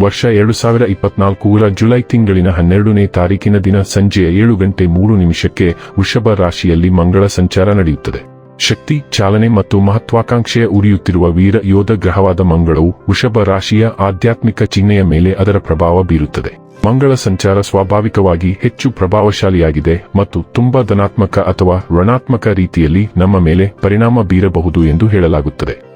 ವರ್ಷ ಎರಡು ಸಾವಿರ ಇಪ್ಪತ್ನಾಲ್ಕೂರ ಜುಲೈ ತಿಂಗಳಿನ ಹನ್ನೆರಡನೇ ತಾರೀಕಿನ ದಿನ ಸಂಜೆ ಏಳು ಗಂಟೆ ಮೂರು ನಿಮಿಷಕ್ಕೆ ವೃಷಭ ರಾಶಿಯಲ್ಲಿ ಮಂಗಳ ಸಂಚಾರ ನಡೆಯುತ್ತದೆ. ಶಕ್ತಿ, ಚಾಲನೆ ಮತ್ತು ಮಹತ್ವಾಕಾಂಕ್ಷೆಯ ಉರಿಯುತ್ತಿರುವ ವೀರ ಯೋಧ ಗ್ರಹವಾದ ಮಂಗಳವು ವೃಷಭ ರಾಶಿಯ ಆಧ್ಯಾತ್ಮಿಕ ಚಿಹ್ನೆಯ ಮೇಲೆ ಅದರ ಪ್ರಭಾವ ಬೀರುತ್ತದೆ. ಮಂಗಳ ಸಂಚಾರ ಸ್ವಾಭಾವಿಕವಾಗಿ ಹೆಚ್ಚು ಪ್ರಭಾವಶಾಲಿಯಾಗಿದೆ ಮತ್ತು ತುಂಬಾ ಧನಾತ್ಮಕ ಅಥವಾ ಋಣಾತ್ಮಕ ರೀತಿಯಲ್ಲಿ ನಮ್ಮ ಮೇಲೆ ಪರಿಣಾಮ ಬೀರಬಹುದು ಎಂದು ಹೇಳಲಾಗುತ್ತದೆ.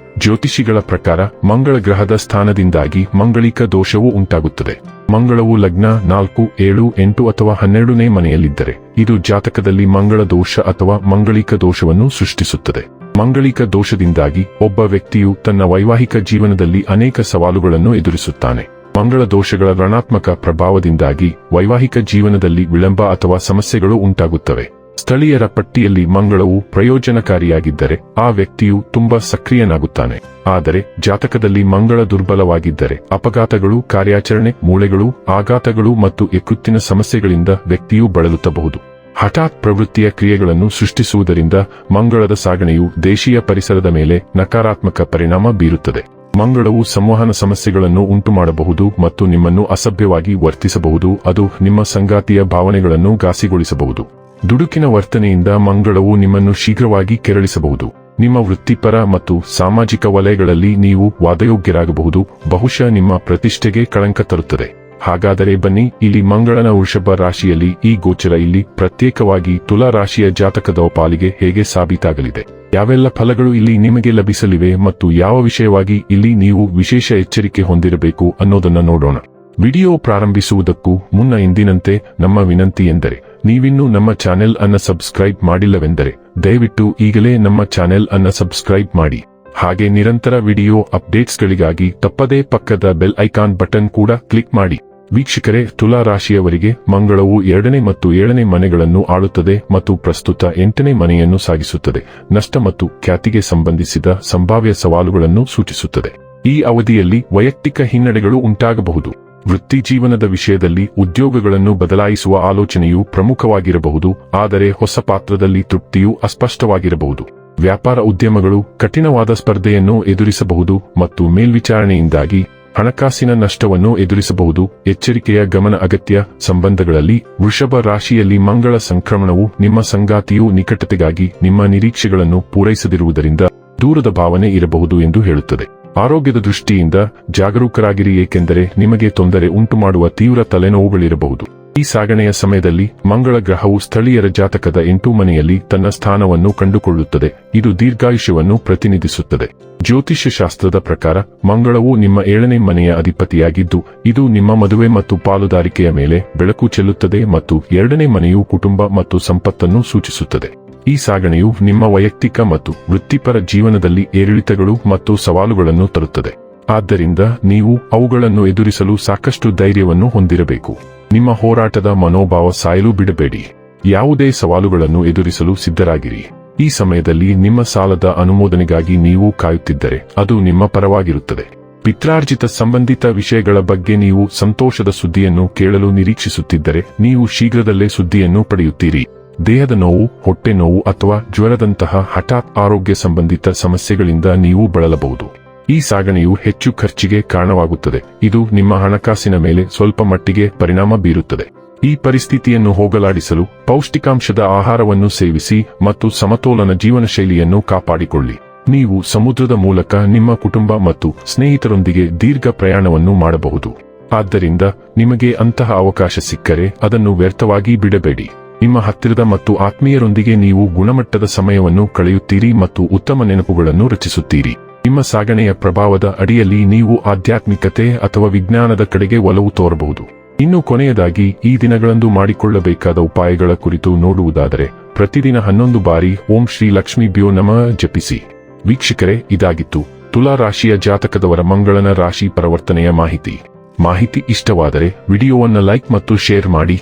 ಜ್ಯೋತಿಷಿಗಳ ಪ್ರಕಾರ ಮಂಗಳ ಗ್ರಹದ ಸ್ಥಾನದಿಂದಾಗಿ ಮಂಗಳಿಕ ದೋಷವು ಉಂಟಾಗುತ್ತದೆ. ಮಂಗಳವು ಲಗ್ನ ನಾಲ್ಕು, ಏಳು, ಎಂಟು ಅಥವಾ ಹನ್ನೆರಡನೇ ಮನೆಯಲ್ಲಿದ್ದರೆ, ಇದು ಜಾತಕದಲ್ಲಿ ಮಂಗಳ ದೋಷ ಅಥವಾ ಮಂಗಳಿಕ ದೋಷವನ್ನು ಸೃಷ್ಟಿಸುತ್ತದೆ. ಮಂಗಳಿಕ ದೋಷದಿಂದಾಗಿ ಒಬ್ಬ ವ್ಯಕ್ತಿಯು ತನ್ನ ವೈವಾಹಿಕ ಜೀವನದಲ್ಲಿ ಅನೇಕ ಸವಾಲುಗಳನ್ನು ಎದುರಿಸುತ್ತಾನೆ. ಮಂಗಳ ದೋಷಗಳ ಋಣಾತ್ಮಕ ಪ್ರಭಾವದಿಂದಾಗಿ ವೈವಾಹಿಕ ಜೀವನದಲ್ಲಿ ವಿಳಂಬ ಅಥವಾ ಸಮಸ್ಯೆಗಳು ಉಂಟಾಗುತ್ತವೆ. ಸ್ಥಳೀಯರ ಪಟ್ಟಿಯಲ್ಲಿ ಮಂಗಳವು ಪ್ರಯೋಜನಕಾರಿಯಾಗಿದ್ದರೆ ಆ ವ್ಯಕ್ತಿಯು ತುಂಬಾ ಸಕ್ರಿಯನಾಗುತ್ತಾನೆ. ಆದರೆ ಜಾತಕದಲ್ಲಿ ಮಂಗಳ ದುರ್ಬಲವಾಗಿದ್ದರೆ ಅಪಘಾತಗಳು, ಕಾರ್ಯಾಚರಣೆ, ಮೂಳೆಗಳು, ಆಘಾತಗಳು ಮತ್ತು ಎಕುತ್ತಿನ ಸಮಸ್ಯೆಗಳಿಂದ ವ್ಯಕ್ತಿಯು ಬಳಲುತ್ತಬಹುದು. ಹಠಾತ್ ಪ್ರವೃತ್ತಿಯ ಕ್ರಿಯೆಗಳನ್ನು ಸೃಷ್ಟಿಸುವುದರಿಂದ ಮಂಗಳದ ಸಾಗಣೆಯು ದೇಶೀಯ ಪರಿಸರದ ಮೇಲೆ ನಕಾರಾತ್ಮಕ ಪರಿಣಾಮ ಬೀರುತ್ತದೆ. ಮಂಗಳವು ಸಂವಹನ ಸಮಸ್ಯೆಗಳನ್ನು ಉಂಟುಮಾಡಬಹುದು ಮತ್ತು ನಿಮ್ಮನ್ನು ಅಸಭ್ಯವಾಗಿ ವರ್ತಿಸಬಹುದು, ಅದು ನಿಮ್ಮ ಸಂಗಾತಿಯ ಭಾವನೆಗಳನ್ನು ಘಾಸಿಗೊಳಿಸಬಹುದು. ದುಡುಕಿನ ವರ್ತನೆಯಿಂದ ಮಂಗಳವು ನಿಮ್ಮನ್ನು ಶೀಘ್ರವಾಗಿ ಕೆರಳಿಸಬಹುದು. ನಿಮ್ಮ ವೃತ್ತಿಪರ ಮತ್ತು ಸಾಮಾಜಿಕ ವಲಯಗಳಲ್ಲಿ ನೀವು ವಾದಯೋಗ್ಯರಾಗಬಹುದು. ಬಹುಶಃ ನಿಮ್ಮ ಪ್ರತಿಷ್ಠೆಗೆ ಕಳಂಕ ತರುತ್ತದೆ. ಹಾಗಾದರೆ ಬನ್ನಿ, ಇಲ್ಲಿ ಮಂಗಳನ ವೃಷಭ ರಾಶಿಯಲ್ಲಿ ಈ ಗೋಚರ ಇಲ್ಲಿ ಪ್ರತ್ಯೇಕವಾಗಿ ತುಲಾ ರಾಶಿಯ ಜಾತಕದ ಪಾಲಿಗೆ ಹೇಗೆ ಸಾಬೀತಾಗಲಿದೆ? ಯಾವೆಲ್ಲ ಫಲಗಳು ಇಲ್ಲಿ ನಿಮಗೆ ಲಭಿಸಲಿವೆ ಮತ್ತು ಯಾವ ವಿಷಯವಾಗಿ ಇಲ್ಲಿ ನೀವು ವಿಶೇಷ ಎಚ್ಚರಿಕೆ ಹೊಂದಿರಬೇಕು ಅನ್ನೋದನ್ನ ನೋಡೋಣ. ವಿಡಿಯೋ ಪ್ರಾರಂಭಿಸುವುದಕ್ಕೂ ಮುನ್ನ ಎಂದಿನಂತೆ ನಮ್ಮ ವಿನಂತಿ ಎಂದರೆ ನೀವಿನ್ನೂ ನಮ್ಮ ಚಾನೆಲ್ ಅನ್ನ ಸಬ್ಸ್ಕ್ರೈಬ್ ಮಾಡಿಲ್ಲವೆಂದರೆ ದಯವಿಟ್ಟು ಈಗಲೇ ನಮ್ಮ ಚಾನೆಲ್ ಅನ್ನ ಸಬ್ಸ್ಕ್ರೈಬ್ ಮಾಡಿ. ಹಾಗೆ ನಿರಂತರ ವಿಡಿಯೋ ಅಪ್ಡೇಟ್ಸ್ಗಳಿಗಾಗಿ ತಪ್ಪದೇ ಪಕ್ಕದ ಬೆಲ್ ಐಕಾನ್ ಬಟನ್ ಕೂಡ ಕ್ಲಿಕ್ ಮಾಡಿ. ವೀಕ್ಷಕರೇ, ತುಲಾ ರಾಶಿಯವರಿಗೆ ಮಂಗಳವು ಎರಡನೇ ಮತ್ತು ಏಳನೇ ಮನೆಗಳನ್ನು ಆಳುತ್ತದೆ ಮತ್ತು ಪ್ರಸ್ತುತ ಎಂಟನೇ ಮನೆಯನ್ನು ಸಾಗಿಸುತ್ತದೆ. ನಷ್ಟ ಮತ್ತು ಖ್ಯಾತಿಗೆ ಸಂಬಂಧಿಸಿದ ಸಂಭಾವ್ಯ ಸವಾಲುಗಳನ್ನು ಸೂಚಿಸುತ್ತದೆ. ಈ ಅವಧಿಯಲ್ಲಿ ವೈಯಕ್ತಿಕ ಹಿನ್ನಡೆಗಳು ಉಂಟಾಗಬಹುದು. ವೃತ್ತಿ ಜೀವನದ ವಿಷಯದಲ್ಲಿ ಉದ್ಯೋಗಗಳನ್ನು ಬದಲಾಯಿಸುವ ಆಲೋಚನೆಯು ಪ್ರಮುಖವಾಗಿರಬಹುದು, ಆದರೆ ಹೊಸ ಪಾತ್ರದಲ್ಲಿ ತೃಪ್ತಿಯು ಅಸ್ಪಷ್ಟವಾಗಿರಬಹುದು. ವ್ಯಾಪಾರ ಉದ್ಯಮಗಳು ಕಠಿಣವಾದ ಸ್ಪರ್ಧೆಯನ್ನು ಎದುರಿಸಬಹುದು ಮತ್ತು ಮೇಲ್ವಿಚಾರಣೆಯಿಂದಾಗಿ ಹಣಕಾಸಿನ ನಷ್ಟವನ್ನು ಎದುರಿಸಬಹುದು. ಎಚ್ಚರಿಕೆಯ ಗಮನ ಅಗತ್ಯ ಸಂಬಂಧಗಳಲ್ಲಿ ವೃಷಭ ರಾಶಿಯಲ್ಲಿ ಮಂಗಳ ಸಂಕ್ರಮಣವು ನಿಮ್ಮ ಸಂಗಾತಿಯು ನಿಕಟತೆಗಾಗಿ ನಿಮ್ಮ ನಿರೀಕ್ಷೆಗಳನ್ನು ಪೂರೈಸದಿರುವುದರಿಂದ ದೂರದ ಭಾವನೆ ಇರಬಹುದು ಎಂದು ಹೇಳುತ್ತದೆ. ಆರೋಗ್ಯದ ದೃಷ್ಟಿಯಿಂದ ಜಾಗರೂಕರಾಗಿರಿ, ಏಕೆಂದರೆ ನಿಮಗೆ ತೊಂದರೆ ಉಂಟುಮಾಡುವ ತೀವ್ರ ತಲೆನೋವುಗಳಿರಬಹುದು. ಈ ಸಾಗಣೆಯ ಸಮಯದಲ್ಲಿ ಮಂಗಳ ಗ್ರಹವು ಸ್ಥಳೀಯರ ಜಾತಕದ ಎಂಟು ಮನೆಯಲ್ಲಿ ತನ್ನ ಸ್ಥಾನವನ್ನು ಕಂಡುಕೊಳ್ಳುತ್ತದೆ. ಇದು ದೀರ್ಘಾಯುಷ್ಯವನ್ನು ಪ್ರತಿನಿಧಿಸುತ್ತದೆ. ಜ್ಯೋತಿಷ್ಯ ಶಾಸ್ತ್ರದ ಪ್ರಕಾರ, ಮಂಗಳವು ನಿಮ್ಮ ಏಳನೇ ಮನೆಯ ಅಧಿಪತಿಯಾಗಿದ್ದು, ಇದು ನಿಮ್ಮ ಮದುವೆ ಮತ್ತು ಪಾಲುದಾರಿಕೆಯ ಮೇಲೆ ಬೆಳಕು ಚೆಲ್ಲುತ್ತದೆ ಮತ್ತು ಎರಡನೇ ಮನೆಯು ಕುಟುಂಬ ಮತ್ತು ಸಂಪತ್ತನ್ನು ಸೂಚಿಸುತ್ತದೆ. ಈ ಸಾಗಣೆಯು ನಿಮ್ಮ ವೈಯಕ್ತಿಕ ಮತ್ತು ವೃತ್ತಿಪರ ಜೀವನದಲ್ಲಿ ಏರಿಳಿತಗಳು ಮತ್ತು ಸವಾಲುಗಳನ್ನು ತರುತ್ತದೆ. ಆದ್ದರಿಂದ ನೀವು ಅವುಗಳನ್ನು ಎದುರಿಸಲು ಸಾಕಷ್ಟು ಧೈರ್ಯವನ್ನು ಹೊಂದಿರಬೇಕು. ನಿಮ್ಮ ಹೋರಾಟದ ಮನೋಭಾವ ಸಾಯಲು ಬಿಡಬೇಡಿ. ಯಾವುದೇ ಸವಾಲುಗಳನ್ನು ಎದುರಿಸಲು ಸಿದ್ಧರಾಗಿರಿ. ಈ ಸಮಯದಲ್ಲಿ ನಿಮ್ಮ ಸಾಲದ ಅನುಮೋದನೆಗಾಗಿ ನೀವು ಕಾಯುತ್ತಿದ್ದರೆ ಅದು ನಿಮ್ಮ ಪರವಾಗಿರುತ್ತದೆ. ಪಿತ್ರಾರ್ಜಿತ ಸಂಬಂಧಿತ ವಿಷಯಗಳ ಬಗ್ಗೆ ನೀವು ಸಂತೋಷದ ಸುದ್ದಿಯನ್ನು ಕೇಳಲು ನಿರೀಕ್ಷಿಸುತ್ತಿದ್ದರೆ ನೀವು ಶೀಘ್ರದಲ್ಲೇ ಸುದ್ದಿಯನ್ನು ಪಡೆಯುತ್ತೀರಿ. ದೇಹದ ನೋವು, ಹೊಟ್ಟೆ ನೋವು ಅಥವಾ ಜ್ವರದಂತಹ ಹಠಾತ್ ಆರೋಗ್ಯ ಸಂಬಂಧಿತ ಸಮಸ್ಯೆಗಳಿಂದ ನೀವು ಬಳಲಬಹುದು. ಈ ಸಾಗಣೆಯು ಹೆಚ್ಚು ಖರ್ಚಿಗೆ ಕಾರಣವಾಗುತ್ತದೆ. ಇದು ನಿಮ್ಮ ಹಣಕಾಸಿನ ಮೇಲೆ ಸ್ವಲ್ಪ ಮಟ್ಟಿಗೆ ಪರಿಣಾಮ ಬೀರುತ್ತದೆ. ಈ ಪರಿಸ್ಥಿತಿಯನ್ನು ಹೋಗಲಾಡಿಸಲು ಪೌಷ್ಟಿಕಾಂಶದ ಆಹಾರವನ್ನು ಸೇವಿಸಿ ಮತ್ತು ಸಮತೋಲನ ಜೀವನ ಶೈಲಿಯನ್ನು ಕಾಪಾಡಿಕೊಳ್ಳಿ. ನೀವು ಸಮುದ್ರದ ಮೂಲಕ ನಿಮ್ಮ ಕುಟುಂಬ ಮತ್ತು ಸ್ನೇಹಿತರೊಂದಿಗೆ ದೀರ್ಘ ಪ್ರಯಾಣವನ್ನು ಮಾಡಬಹುದು. ಆದ್ದರಿಂದ ನಿಮಗೆ ಅಂತಹ ಅವಕಾಶ ಸಿಕ್ಕರೆ ಅದನ್ನು ವ್ಯರ್ಥವಾಗಿ ಬಿಡಬೇಡಿ. ನಿಮ್ಮ ಹತ್ತಿರದ ಮತ್ತು ಆತ್ಮೀಯರೊಂದಿಗೆ ನೀವು ಗುಣಮಟ್ಟದ ಸಮಯವನ್ನು ಕಳೆಯುತ್ತೀರಿ ಮತ್ತು ಉತ್ತಮ ನೆನಪುಗಳನ್ನು ರಚಿಸುತ್ತೀರಿ. ನಿಮ್ಮ ಸಾಗಣೆಯ ಪ್ರಭಾವದ ಅಡಿಯಲ್ಲಿ ನೀವು ಆಧ್ಯಾತ್ಮಿಕತೆ ಅಥವಾ ವಿಜ್ಞಾನದ ಕಡೆಗೆ ಒಲವು ತೋರಬಹುದು. ಇನ್ನು ಕೊನೆಯದಾಗಿ, ಈ ದಿನಗಳಂದು ಮಾಡಿಕೊಳ್ಳಬೇಕಾದ ಉಪಾಯಗಳ ಕುರಿತು ನೋಡುವುದಾದರೆ, ಪ್ರತಿದಿನ ಹನ್ನೊಂದು ಬಾರಿ ಓಂ ಶ್ರೀ ಲಕ್ಷ್ಮೀ ಬ್ಯೋ ನಮ ಜಪಿಸಿ. ವೀಕ್ಷಕರೇ, ಇದಾಗಿತ್ತು ತುಲಾ ರಾಶಿಯ ಜಾತಕದವರ ಮಂಗಳನ ರಾಶಿ ಪರಿವರ್ತನೆಯ ಮಾಹಿತಿ. ಮಾಹಿತಿ ಇಷ್ಟವಾದರೆ, ವಿಡಿಯೋವನ್ನು ಲೈಕ್ ಮತ್ತು ಶೇರ್ ಮಾಡಿ.